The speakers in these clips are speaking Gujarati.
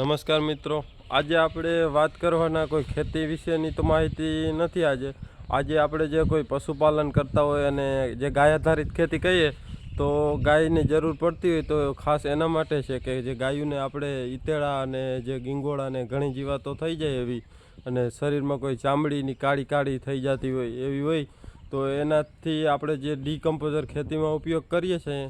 નમસ્કાર મિત્રો. આજે આપણે વાત કરવાના કોઈ ખેતી વિશેની તો માહિતી નથી આજે. આજે આપણે જે કોઈ પશુપાલન કરતા હોય અને જે ગાય આધારિત ખેતી કહીએ, તો ગાયની જરૂર પડતી હોય તો ખાસ એના માટે છે કે જે ગાયોને આપણે ઈતેડા અને જે ગીંગોળા ને ઘણી જીવાતો થઈ જાય એવી અને શરીરમાં કોઈ ચામડીની કાળી કાળી થઈ જતી હોય એવી હોય, તો એનાથી આપણે જે ડીકમ્પોઝર ખેતીમાં ઉપયોગ કરીએ છીએ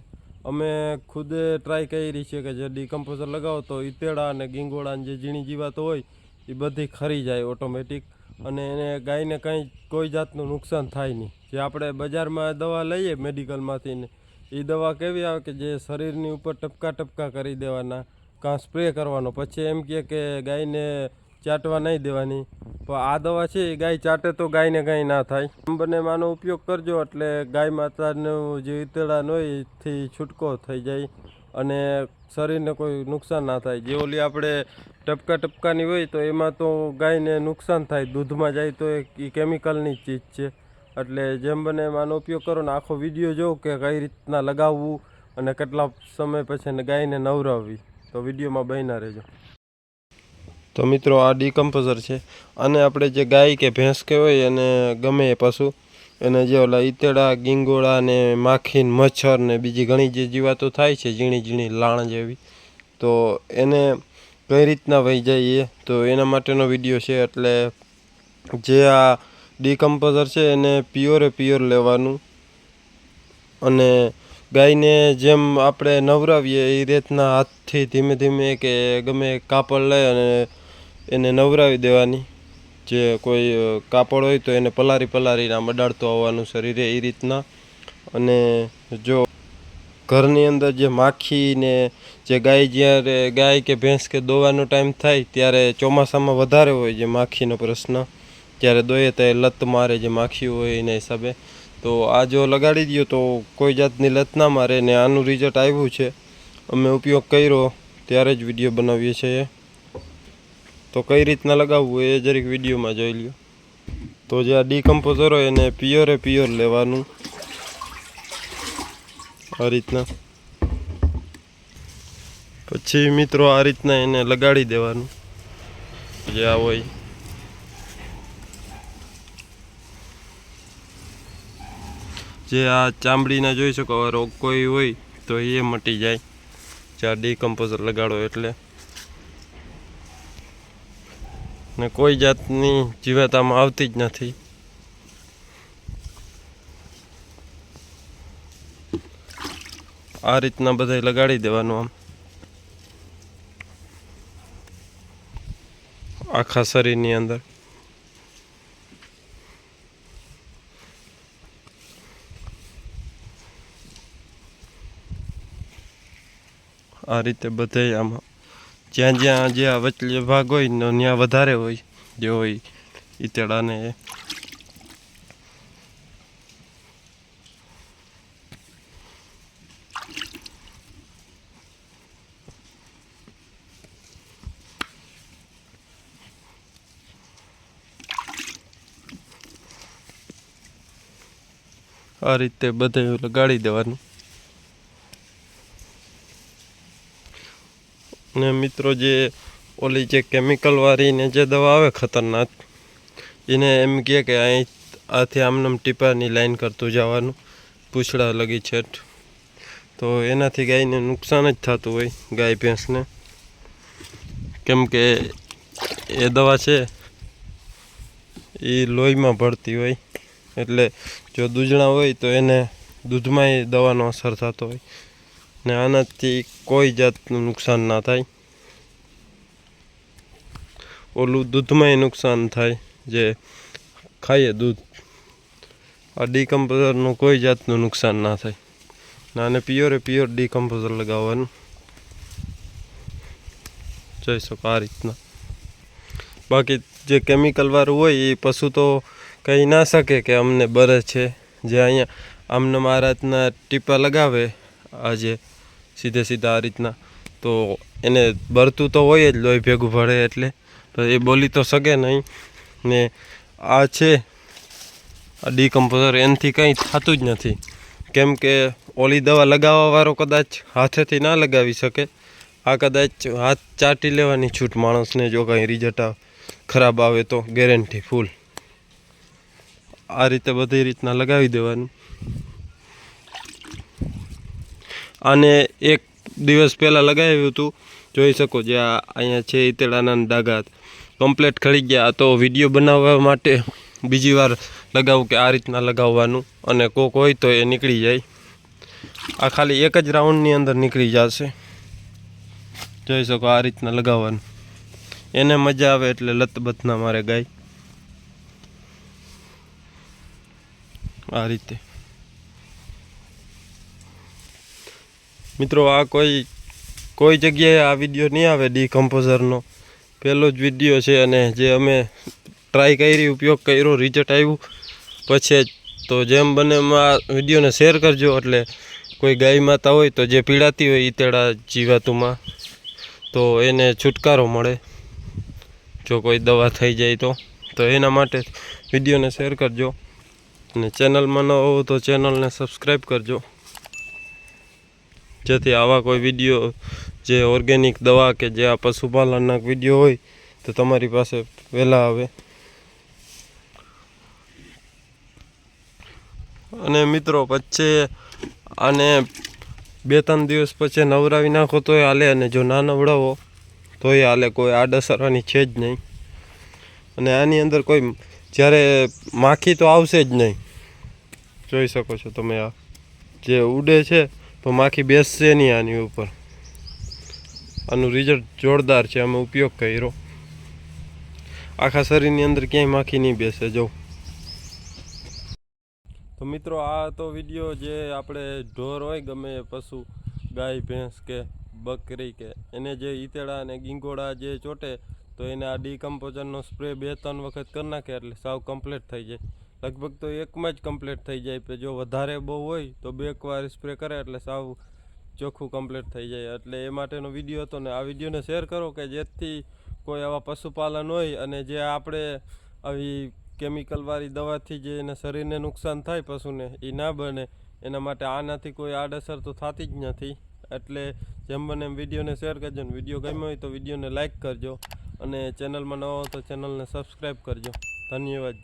અમે ખુદે ટ્રાય કરી છે કે જે ડીકમ્પોઝર લગાવો તો ઈતેડા અને ગીંગોળા જે ઝીણી જીવાતો હોય એ બધી ખરી જાય ઓટોમેટિક અને એને ગાયને કંઈ કોઈ જાતનું નુકસાન થાય નહીં. જે આપણે બજારમાં દવા લઈએ મેડિકલમાંથી ને એ દવા કેવી આવે કે જે શરીરની ઉપર ટપકા ટપકા કરી દેવાના, કાં સ્પ્રે કરવાનો. પછી એમ કહે કે ગાયને ચાટવા નહીં દેવાની. પણ આ દવા છે, એ ગાય ચાટે તો ગાયને ગાય ના થાય. એમ બંને આનો ઉપયોગ કરજો, એટલે ગાય માતાનું જે ઈતેડાન હોય, એથી છૂટકો થઈ જાય અને શરીરને કોઈ નુકસાન ના થાય. જે ઓલી આપણે ટપકા ટપકાની હોય, તો એમાં તો ગાયને નુકસાન થાય. દૂધમાં જાય તો એ કેમિકલની ચીજ છે. એટલે જેમ બને આનો ઉપયોગ કરો ને આખો વીડિયો જો કે કઈ રીતના લગાવવું અને કેટલા સમય પછી ગાયને નવરાવવી. તો વિડીયોમાં બન્યા રહેજો. તો મિત્રો આ ડીકમ્પોઝર છે. અને આપણે જે ગાય કે ભેંસ કે હોય અને ગમે એ પશુ. એને જે ઓલા ઈતેડા, ગીંગોળા ને માખી મચ્છર ને બીજી ઘણી જે જીવાતો થાય છે, ઝીણી ઝીણી લાણ જેવી. તો એને કઈ રીતના વહી જાય એ, તો એના માટેનો વીડિયો છે. એટલે જે આ ડીકમ્પોઝર છે એને પ્યોરે પ્યોર લેવાનું. અને ગાયને જેમ આપણે નવરાવીએ એ રીતના હાથથી ધીમે ધીમે કે ગમે કાપડ લઈ અને એને નવરાવી દેવાની. જે કોઈ કાપડ હોય તો એને પલારી પલારીને આમ અડાડતો આવવાનું શરીરે એ રીતના. અને જો ઘરની અંદર જે માખીને જે ગાય જ્યારે, ગાય કે ભેંસ કે દોવાનો ટાઈમ થાય ત્યારે ચોમાસામાં વધારે હોય જે માખીનો પ્રશ્ન. જ્યારે દોઈએ ત્યારે લત મારે જે માખી હોય એના હિસાબે. તો આ જો લગાડી દો તો કોઈ જાતની લત ના મારે ને આનું રિઝલ્ટ આવ્યું છે. અમે ઉપયોગ કર્યો, ત્યારે જ વીડિયો બનાવીએ છીએ. તો કઈ રીતના લગાવવું એ જરીક વિડીયોમાં જોઈ લ્યો. તો જે આ ડીકમ્પોઝર હોય એને પ્યોરે પ્યોર લેવાનું. આ રીતના. પછી મિત્રો આ રીતના એને લગાડી દેવાનું. જે આ હોય. જે આ ચામડીના જોઈ શકો રોગ કોઈ હોય તો એ મટી જાય. જે આ ડીકમ્પોઝર લગાડો એટલે. ને કોઈ જાતની જીવાતામાં આવતી જ નથી. આ રીતના બધાય લગાડી દેવાનું આમ. આખા શરીરની અંદર. આ રીતે બધે આમાં જ્યાં જ્યાં જે આ વચલે ભાગ હોય ને ત્યાં વધારે હોય, જે હોય ઈતેડાને આ રીતે બધે લગાડી દેવાનું. ને મિત્રો જે ઓલી જે કેમિકલ વાળી જે દવા આવે ખતરનાક, એને એમ કહે કે અહીં આથી આમનામ ટીપાની લાઈન કરતું જવાનું, પૂછડા લગી છેટ તો એનાથી ગાયને નુકસાન જ થતું હોય ગાય ભેંસને. કેમ કે એ દવા છે એ લોહીમાં ભળતી હોય, એટલે જો દૂધણા હોય તો એને દૂધમાંય દવાનો અસર થતો હોય. ને આનાથી કોઈ જાતનું નુકસાન ના થાય ઓલું દૂધમાંય નુકસાન થાય જે ખાઈએ દૂધ આ ડીકમ્પોઝરનું કોઈ જાતનું નુકસાન ના થાય ને આને પ્યોરે પ્યોર ડીકમ્પોઝર લગાવવાનું જોઈ શકો આ રીતના બાકી જે કેમિકલવાળું હોય એ પશુ તો કહી ના શકે કે અમને બરે છે જે અહીંયા આમને મહારાજના ટીપા લગાવે આજે સીધે સીધા આ રીતના. તો એને બરતું તો હોય જ લોહી ભેગું ભળે એટલે. તો એ બોલી તો શકે નહીં. ને આ છે આ ડીકમ્પોઝર એનાથી કંઈ થતું જ નથી. કેમ કે ઓલી દવા લગાવવાવાળો કદાચ હાથેથી ના લગાવી શકે. આ કદાચ હાથ ચાટી લેવાની છૂટ માણસને જો કાંઈ રિઝલ્ટ ખરાબ આવે તો ગેરંટી ફૂલ આ રીતે બધી રીતના લગાવી દેવાનું. આને એક દિવસ પહેલાં લગાવ્યું હતું. જોઈ શકો જે આ અહીંયા છે ઈતેડાના ડાઘા. કમ્પ્લેટ ખડી ગયા. તો વીડિયો બનાવવા માટે બીજી વાર લગાવું કે આ રીતના લગાવવાનું. અને કોક હોય તો એ નીકળી જાય. આ ખાલી એક જ રાઉન્ડની અંદર નીકળી જશે. જોઈ શકો આ રીતના લગાવવાનું. એને મજા આવે એટલે લતબત ના મારે ગાય. આ રીતે. મિત્રો, આ કોઈ કોઈ જગ્યાએ આ વીડિયો નહીં આવે ડીકમ્પોઝરનો પહેલો જ વીડિયો છે અને જે અમે ટ્રાય કરી, ઉપયોગ કર્યો રિઝલ્ટ આવ્યું. પછી તો જેમ બને એમાં વિડીયોને શેર કરજો. એટલે કોઈ ગાય માતા હોય તો જે પીડાતી હોય ઈતેડા જીવાતુમાં તો એને છુટકારો મળે. જો કોઈ દવા થઈ જાય તો તો એના માટે વિડીયોને શેર કરજો. અને ચેનલમાં ન હો તો ચેનલને સબસ્ક્રાઈબ કરજો. જેથી આવા કોઈ વીડિયો જે ઓર્ગેનિક દવા કે જે આ પશુપાલનના વીડિયો હોય, તો તમારી પાસે વહેલા આવે. અને મિત્રો પછી આને બે ત્રણ દિવસ પછી નવરાવી નાખો તોય હાલે, અને જો ના નવડાવો તોય હાલે, કોઈ આડઅસરવાની છે જ નહીં. અને આની અંદર કોઈ જ્યારે માખી તો આવશે જ નહીં. જોઈ શકો છો તમે આ જે ઉડે છે તો માખી બેસશે નહીં આની ઉપર. આનું રિઝલ્ટ જોરદાર છે અમે ઉપયોગ કર્યો. આખા શરીરની અંદર ક્યાંય માખી નહીં બેસે, જો. તો મિત્રો, આ તો વીડિયો જે આપણે ઢોર હોય, ગમે પશુ, ગાય, ભેંસ કે બકરી કે એને જે ઈતેડા અને ગીંગોળા જે ચોટે, તો એને આ ડીકમ્પોઝરનો સ્પ્રે બે ત્રણ વખત કરી નાખે એટલે સાવ કમ્પ્લીટ થઈ જાય. લગભગ તો એકમાં જ કમ્પ્લીટ થઈ જાય જો વધારે બહુ હોય તો બે વાર સ્પ્રે કરે એટલે સાવ ચોખ્ખું કમ્પ્લીટ થઈ જાય. એટલે એ માટેનો વીડિયો હતો ને, આ વિડીયોને શેર કરો કે જેથી કોઈ આવા પશુપાલન હોય અને જે આપણે આવી કેમિકલવાળી દવાથી જે એના શરીરને નુકસાન થાય પશુને એ ના બને. એના માટે આનાથી કોઈ આડઅસર તો થતી જ નથી. એટલે જેમ બને એમ વિડીયોને શેર કરજો ને વીડિયો ગમ્યો હોય તો વિડીયોને લાઇક કરજો અને ચેનલમાં ન હો તો ચેનલને સબસ્ક્રાઈબ કરજો. ધન્યવાદ.